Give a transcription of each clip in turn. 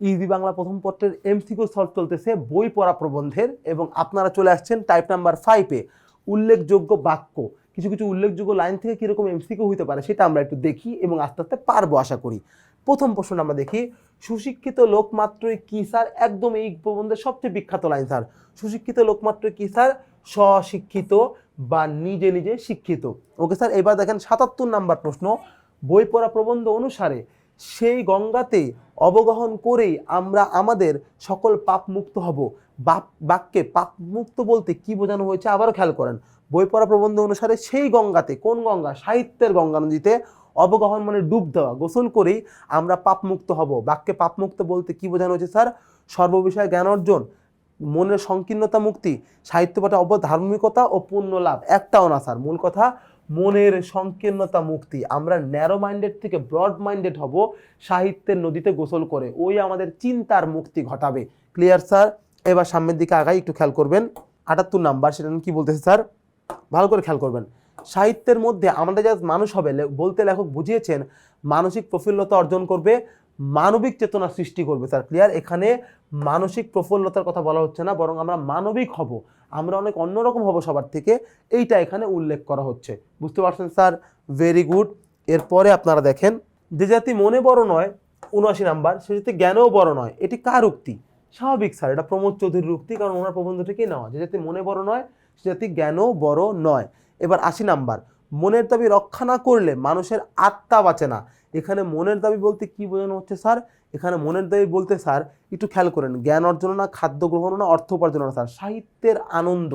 Easy Bangla প্রথম পত্রের MCQ solve চলতেছে, বই পড়া প্রবন্ধের এবং আপনারা চলে আসছেন টাইপ নাম্বার ফাইভে উল্লেখযোগ্য বাক্য। কিছু কিছু উল্লেখযোগ্য লাইন থেকে কীরকম এমসিকিউ হতে পারে সেটা আমরা একটু দেখি এবং আস্তে আস্তে পারব আশা করি। প্রথম প্রশ্ন আমরা দেখি, সুশিক্ষিত লোক মাত্রই কি স্যার একদম এই প্রবন্ধের সবচেয়ে বিখ্যাত লাইন স্যার সুশিক্ষিত লোক মাত্রই কি স্যার স্বশিক্ষিত বা নিজে নিজে শিক্ষিত। ওকে স্যার এবার দেখেন সাতাত্তর নাম্বার প্রশ্ন। বই পড়া প্রবন্ধ অনুসারে সেই গঙ্গাতে অবগাহন করেই আমরা আমাদের সকল পাপ মুক্ত হব। বাপ বাক্যে পাপ মুক্ত বলতে কি বোঝানো হয়েছে আবারও খেয়াল করেন। বই পড়া প্রবন্ধ অনুসারে সেই গঙ্গাতে, কোন গঙ্গা? সাহিত্যের গঙ্গা নদীতে অবগাহন মানে ডুব দেওয়া, গোসল করেই আমরা পাপ মুক্ত হব। বাক্যে পাপ মুক্ত বলতে কি বোঝানো হয়েছে স্যার? সর্ববিষয়ে জ্ঞান অর্জন, মনের সংকীর্ণতা মুক্তি, সাহিত্য পাঠে অবধার্মিকতা ও পুণ্য লাভ। একটাও না স্যার, মূল কথা মনের সংকীর্ণতা মুক্তি। আমরা ন্যারো মাইন্ডেড থেকে ব্রড মাইন্ডেড হব, সাহিত্যের নদীতে গোসল করে। ওই আমাদের চিন্তার মুক্তি ঘটাবে। ক্লিয়ার স্যার এবার সামনের দিকে আগাই, একটু খেয়াল করবেন। আটাত্তর নাম্বার, সেটা কি বলতেছে স্যার ভালো করে খেয়াল করবেন। সাহিত্যের মধ্যে আমাদের যা মানুষ হবে বলতে লেখক বুঝিয়েছেন, মানসিক প্রফুল্লতা অর্জন করবে, মানবিক চেতনা সৃষ্টি করবে স্যার ক্লিয়ার এখানে মানসিক প্রফুল্লতার কথা বলা হচ্ছে না, বরং আমরা মানবিক হব। আমরা অনেক অন্যরকম হব সবার থেকে। এইটা এখানে উল্লেখ করা হচ্ছে। বুঝতে পারছেন, স্যার? ভেরি গুড এরপরে আপনারা দেখেন, যে জাতি মনে বড় নয়, উনআশি নাম্বার, সে জাতি জ্ঞানেও বড় নয়, এটি কার উক্তি? স্বাভাবিক, স্যার, এটা প্রমোদ চৌধুরীর উক্তি, কারণ ওনার প্রবন্ধ থেকেই নেওয়া যে জাতি মনে বড় নয়, সে জাতি জ্ঞানও বড় নয়। এবার আশি নাম্বার, মনের দাবি রক্ষা না করলে মানুষের আত্মা বাঁচে না। এখানে মনের দাবি বলতে কি বোঝানো হচ্ছে, স্যার? এখানে মনের দাবি বলতে স্যার, একটু খেয়াল করেন, জ্ঞান অর্জন না, খাদ্য গ্রহণ না, অর্থ উপার্জন না স্যার। সাহিত্যের আনন্দ,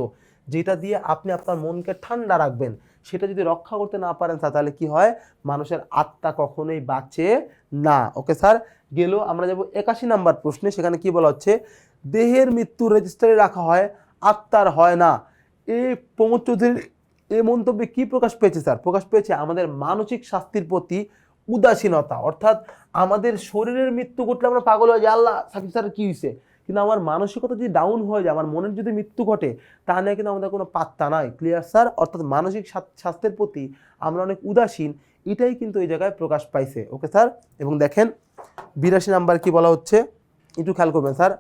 যেটা দিয়ে আপনি আপনার মনকে ঠান্ডা রাখবেন, সেটা যদি রক্ষা করতে না পারেন স্যার, তাহলে কি হয়? মানুষের আত্মা কখনোই বাঁচে না। ওকে স্যার, গেল, আমরা যাব একাশি নাম্বার প্রশ্নে, সেখানে কি বলা হচ্ছে? দেহের মৃত্যু রেজিস্টারে রাখা হয়, আত্মার হয় না। এই প্রমোদ চৌধুরীর এই মন্তব্যে কী প্রকাশ পেয়েছে স্যার? প্রকাশ পেয়েছে আমাদের মানসিক শাস্তির প্রতি উদাসীনতা, অর্থাৎ আমাদের শরীরের মৃত্যু ঘটলে আমরা পাগল হয়ে যাই। আল্লাহ, সাকিব স্যার, কী হয়েছে কিন্তু আমার মানসিকতা যদি ডাউন হয়ে যায়, আমার মনের যদি মৃত্যু ঘটে তা নিয়ে কিন্তু আমাদের কোনো পাত্তা নাই। Clear sir? অর্থাৎ মানসিক স্বাস্থ্যের প্রতি আমরা অনেক উদাসীন, এটাই কিন্তু এই জায়গায় প্রকাশ পাইছে। Okay sir? এবং দেখেন, বিরাশি নাম্বার কি বলা হচ্ছে? একটু খেয়াল করবেন, স্যার।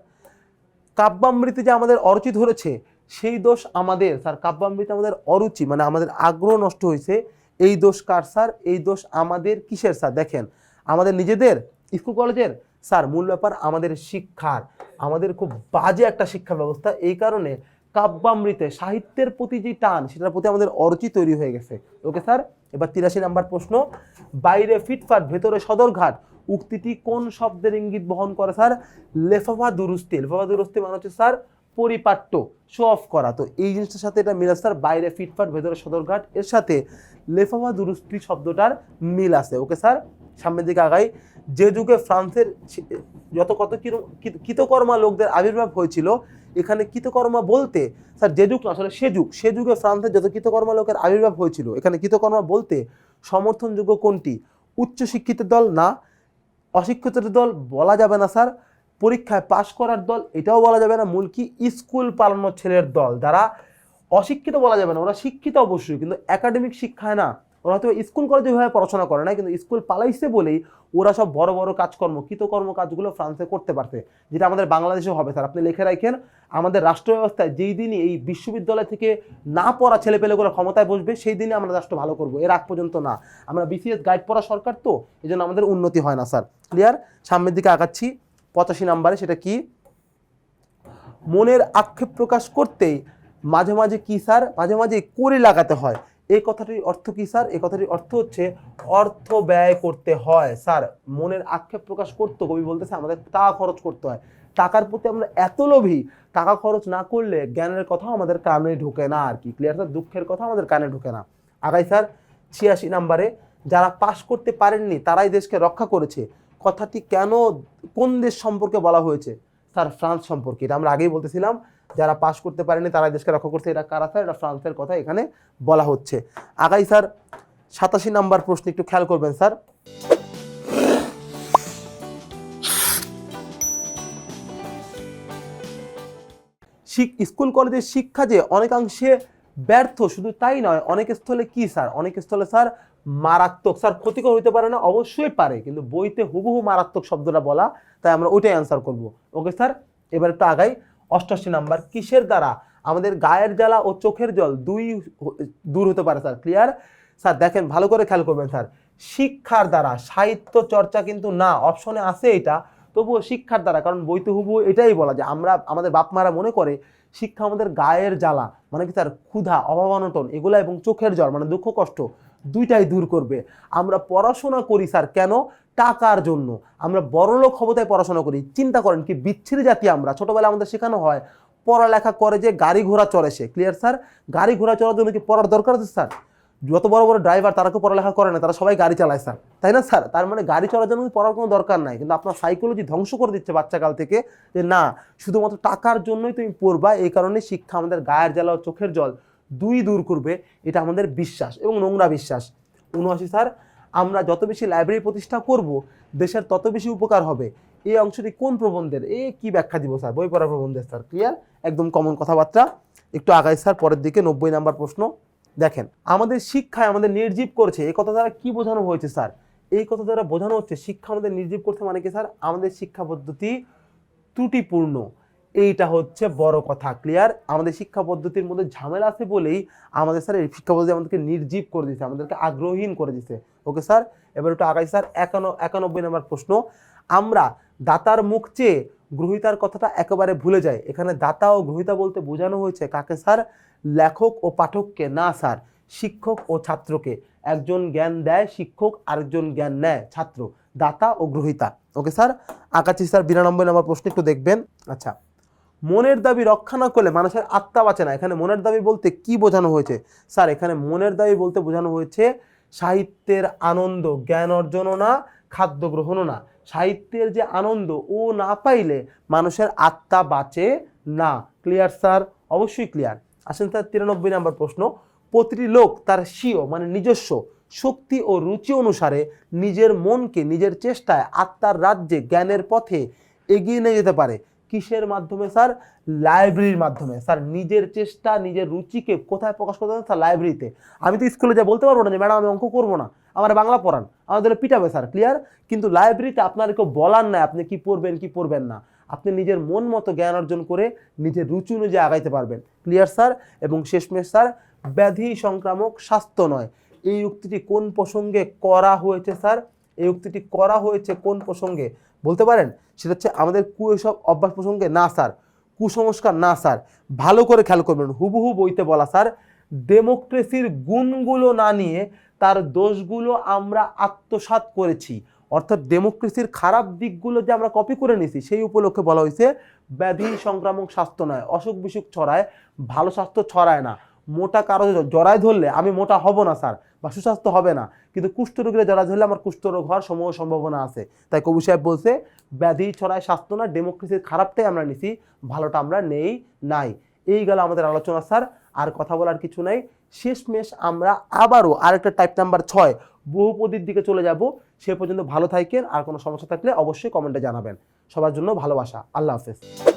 কাব্যামৃতে যে আমাদের অরুচি ধরেছে, সেই দোষ আমাদের, স্যার। কাব্যামৃতে আমাদের অরুচি মানে আমাদের আগ্রহ নষ্ট হয়েছে এই দোষ কার স্যার? এই দোষ আমাদের কিসের স্যার? দেখেন, আমাদের নিজেদের স্কুল কলেজের স্যার, মূল ব্যাপার আমাদের শিক্ষার। আমাদের খুব বাজে একটা শিক্ষা ব্যবস্থা। এই কারণে কাব্যামৃতে সাহিত্যের প্রতি যে টান, সেটার প্রতি আমাদের অরুচি তৈরি হয়ে গেছে। Okay sir? এবার তিরাশি নাম্বার প্রশ্ন। বাইরে ফিটফাট, ভেতরে সদরঘাট। উক্তিটি কোন শব্দের ইঙ্গিত বহন করে স্যার? লেফাফা দুরুস্তি লেফাফা দুরুস্তি মানে হচ্ছে স্যার পরিপাট্য শো অফ করা। তো এই জিনিসটার সাথে এটা মিল আছে স্যার বাইরে ফিটফাট ভেতরে সদরঘাট এর সাথে লেফাফা দুরুস্তি শব্দটার মিল আছে। ওকে স্যার সামনের দিকে আগাই। যে যুগে ফ্রান্সের যত কত কিরম- কৃতকর্মা লোকদের আবির্ভাব হয়েছিল, এখানে কৃতকর্মা বলতে স্যার যে যুগ আসলে সে যুগ। সে যুগে ফ্রান্সের যত কৃতকর্মা লোকের আবির্ভাব হয়েছিল, এখানে কৃতকর্মা বলতে সমর্থনযোগ্য কোনটি? উচ্চশিক্ষিত দল না, অশিক্ষিতদের দল বলা যাবে না স্যার পরীক্ষায় পাশ করার দল, এটাও বলা যাবে না মূল কি স্কুল পালানোর ছেলের দল। যারা অশিক্ষিত বলা যাবে না, ওরা শিক্ষিত অবশ্যই, কিন্তু একাডেমিক শিক্ষায় না। ওরা হয়তো স্কুল কলেজে ওইভাবে পড়াশোনা করে না কিন্তু স্কুল পালাইছে বলেই ওরা সব বড় বড় কাজকর্ম, কৃতকর্ম কাজগুলো ফ্রান্সে করতে পারছে, যেটা আমাদের বাংলাদেশেও হবে। স্যার, আপনি লিখে রাখেন, আমাদের রাষ্ট্র ব্যবস্থায় যেই দিনই এই বিশ্ববিদ্যালয় থেকে না পড়া ছেলেপেলেগুলো ক্ষমতায় বসবে, সেই দিনই আমরা রাষ্ট্র ভালো করব। এর আগ পর্যন্ত না। আমরা বিসিএস গাইড পড়া সরকার তো এই আমাদের উন্নতি হয় না, স্যার। ক্লিয়ার সামনের দিকে আগাচ্ছি। পঁচাশি নাম্বারে সেটা কি? মনের আক্ষেপ প্রকাশ করতেই মাঝে মাঝে কি স্যার? মাঝে মাঝে করে লাগাতে হয়। এই কথাটির অর্থ কি স্যার? এই কথাটির অর্থ হচ্ছে অর্থ ব্যয় করতে হয় স্যার। মনের আক্ষেপ প্রকাশ করতে, কবি বলতেছে আমাদের টাকা খরচ করতে হয়। টাকার প্রতি আমরা এত লোভী, টাকা খরচ না করলে জ্ঞানের কথাও আমাদের কানে ঢোকে না আর কি। Clear sir? দুঃখের কথা আমাদের কানে ঢোকে না। আগাই স্যার, ছিয়াশি নাম্বারে যারা পাশ করতে পারেননি, তারাই দেশকে রক্ষা করেছে। কথাটি কেন, কোন দেশ সম্পর্কে বলা হয়েছে? স্যার, ফ্রান্স সম্পর্কে। এটা আমরা আগেই বলতেছিলাম, যারা পাশ করতে পারেনি তারা দেশকে রক্ষা করছে। এটা কারা স্যার? এটা ফ্রান্সের কথা এখানে বলা হচ্ছে। আগাই স্যার, সাতাশি নাম্বার প্রশ্ন একটু খেয়াল করবেন, স্যার। স্কুল, কলেজের শিক্ষা যে অনেকাংশে ব্যর্থ, শুধু তাই নয়, অনেক স্থলে কি স্যার? অনেক স্থলে স্যার মারাত্মক, স্যার ক্ষতিকর হইতে পারে না, অবশ্যই পারে, কিন্তু বইতে হুবহু মারাত্মক শব্দটা বলা, তাই আমরা ওইটাই অ্যান্সার করব। Okay sir? এবার একটু আগাই। অষ্টাশি নাম্বার, কিসের দ্বারা আমাদের গায়ের জ্বালা ও চোখের জল দুই দূর হতে পারে, স্যার? ক্লিয়ার স্যার, দেখেন, ভালো করে খেয়াল করবেন, স্যার। শিক্ষার দ্বারা সাহিত্য চর্চা কিন্তু না অপশনে আছে এটা তবুও শিক্ষার দ্বারা, কারণ বইতে হুবহু এটাই বলা যে আমরা, আমাদের বাপ মারা মনে করে শিক্ষা আমাদের গায়ের জ্বালা মানে কি স্যার ক্ষুধা অভাব অনটন এগুলা এবং চোখের জল মানে দুঃখ কষ্ট, দুইটাই দূর করবে। আমরা পড়াশোনা করি স্যার কেন? টাকার জন্য। আমরা বড়লোক হব তাই পড়াশোনা করি। চিন্তা করেন কি বিচ্ছিরি জাতি আমরা। ছোটবেলায় আমাদের শেখানো হয়, পড়ালেখা করে যে গাড়ি ঘোড়া চড়ে সে। Clear sir? গাড়ি ঘোড়া চড়ার জন্য কি পড়ার দরকার আছে, স্যার? যত বড় বড় ড্রাইভার তারা কেউ পড়ালেখা করে না, তারা সবাই গাড়ি চালায় স্যার তাই না স্যার তার মানে গাড়ি চলার জন্য পড়ার কোনো দরকার নাই। কিন্তু আপনার সাইকোলজি ধ্বংস করে দিচ্ছে বাচ্চাকাল থেকে যে না, শুধুমাত্র টাকার জন্যই তুমি পড়বা, এই কারণে শিক্ষা আমাদের গায়ের জ্বালা ও চোখের জল দুই দূর করবে, এটা আমাদের বিশ্বাস এবং নোংরা বিশ্বাস। উনআশি স্যার আমরা যত বেশি লাইব্রেরি প্রতিষ্ঠা করব, দেশের তত বেশি উপকার হবে। এই অংশটি কোন প্রবন্ধের? এ কি ব্যাখ্যা দিব স্যার বই পড়া প্রবন্ধের স্যার ক্লিয়ার একদম কমন কথাবার্তা। একটু আগাই স্যার পরের দিকে নব্বই নাম্বার প্রশ্ন। দেখেন, আমাদের শিক্ষায় আমাদের নির্জীব করছে, এই কথা দ্বারা কি বোঝানো হয়েছে স্যার? এই কথা দ্বারা বোঝানো হচ্ছে শিক্ষা আমাদের নির্জীব করছে মানে কি স্যার? আমাদের শিক্ষা পদ্ধতি ত্রুটিপূর্ণ। এইটা হচ্ছে বড় কথা ক্লিয়ার আমাদের শিক্ষা পদ্ধতির মধ্যে ঝামেলা আছে বলেই আমাদের স্যার এই শিক্ষা পদ্ধতি আমাদেরকে নির্জীব করে দিচ্ছে আমাদেরকে আগ্রহীন করে দিচ্ছে ওকে স্যার? এবার একটু আগাই স্যার একান্ন একানব্বই নম্বর প্রশ্ন। আমরা দাতার মুখ চেয়ে গ্রহিতার কথাটা একেবারে ভুলে যায়। এখানে দাতা ও গ্রহিতা বলতে বোঝানো হয়েছে কাকে স্যার? লেখক ও পাঠককে। না, স্যার। শিক্ষক ও ছাত্রকে। একজন জ্ঞান দেয় শিক্ষক, আরেকজন জ্ঞান নেয় ছাত্র, দাতা ও গ্রহিতা। ওকে, স্যার? আকাশি স্যার, বিরানব্বই নম্বর প্রশ্ন, একটু দেখবেন। আচ্ছা। মনের দাবি রক্ষা না করলে মানুষের আত্মা বাঁচে না। এখানে মনের দাবি বলতে কি বোঝানো হয়েছে? স্যার, এখানে মনের দাবি বলতে বোঝানো হয়েছে সাহিত্যের আনন্দ, জ্ঞান অর্জনও না, খাদ্য গ্রহণও না। সাহিত্যের যে আনন্দ ও না পাইলে মানুষের আত্মা বাঁচে না। ক্লিয়ার স্যার অবশ্যই ক্লিয়ার আসেন স্যার তিরানব্বই নম্বর প্রশ্ন। প্রতিটি লোক তার স্বীয় মানে নিজস্ব শক্তি ও রুচি অনুসারে নিজের মনকে নিজের চেষ্টায় আত্মার রাজ্যে, জ্ঞানের পথে এগিয়ে নিয়ে যেতে পারে। কিসের মাধ্যমে স্যার লাইব্রেরির মাধ্যমে। স্যার নিজের চেষ্টা, নিজের রুচিকে কোথায় প্রকাশ করতে হবে? স্যার লাইব্রেরিতে আমি তো স্কুলে যা বলতে পারব না যে, ম্যাডাম, আমি অঙ্ক করব না। আমার বাংলা পড়ান আমাদের পিটাবে স্যার ক্লিয়ার কিন্তু লাইব্রেরিতে আপনার কেউ বলার নাই, আপনি কি পড়বেন কি পড়বেন না। আপনি নিজের মন মতো জ্ঞান অর্জন করে নিজের রুচি অনুযায়ী আগাইতে পারবেন। Clear sir? এবং শেষমেশ, স্যার, ব্যাধি সংক্রামক স্বাস্থ্য নয়। এই উক্তিটি কোন প্রসঙ্গে করা হয়েছে, স্যার? এই উক্তিটি করা হয়েছে কোন প্রসঙ্গে? বলতে পারেন? সেটা হচ্ছে আমাদের কু এসব অভ্যাস প্রসঙ্গে? না, স্যার। কুসংস্কার? না, স্যার। ভালো করে খেয়াল করবেন। হুবহু বইতে বলা, স্যার, ডেমোক্রেসির গুণগুলো না নিয়ে তার দোষগুলো আমরা আত্মসাৎ করেছি। অর্থাৎ ডেমোক্রেসির খারাপ দিকগুলো যে আমরা কপি করে নিয়েছি, সেই উপলক্ষে বলা হয়েছে, ব্যাধি সংক্রামক স্বাস্থ্য নয়। অসুখ বিসুখ ছড়ায়, ভালো স্বাস্থ্য ছড়ায় না। মোটা কারও জড়ায় ধরলে আমি মোটা হব না, স্যার, বা সুস্বাস্থ্য হবে না। কিন্তু কুষ্ঠরোগীরা জড়ায় ধরলে আমার কুষ্ঠরোগ হওয়ার সমূহ সম্ভাবনা আছে। তাই কবি সাহেব বলছে, ব্যাধি ছড়ায় স্বাস্থ্য না ডেমোক্রেসির খারাপটাই আমরা নিছি, ভালোটা আমরা নেই, নাই। এই গেল আমাদের আলোচনা, স্যার। আর কথা বলার কিছু নাই। শেষমেশ আমরা আবারও আর একটা টাইপ নাম্বার ছয়, বহুপদীর দিকে চলে যাব। সে পর্যন্ত ভালো থাকেন, আর কোনো সমস্যা থাকলে অবশ্যই কমেন্টে জানাবেন। সবার জন্য ভালোবাসা। আল্লাহ হাফেজ।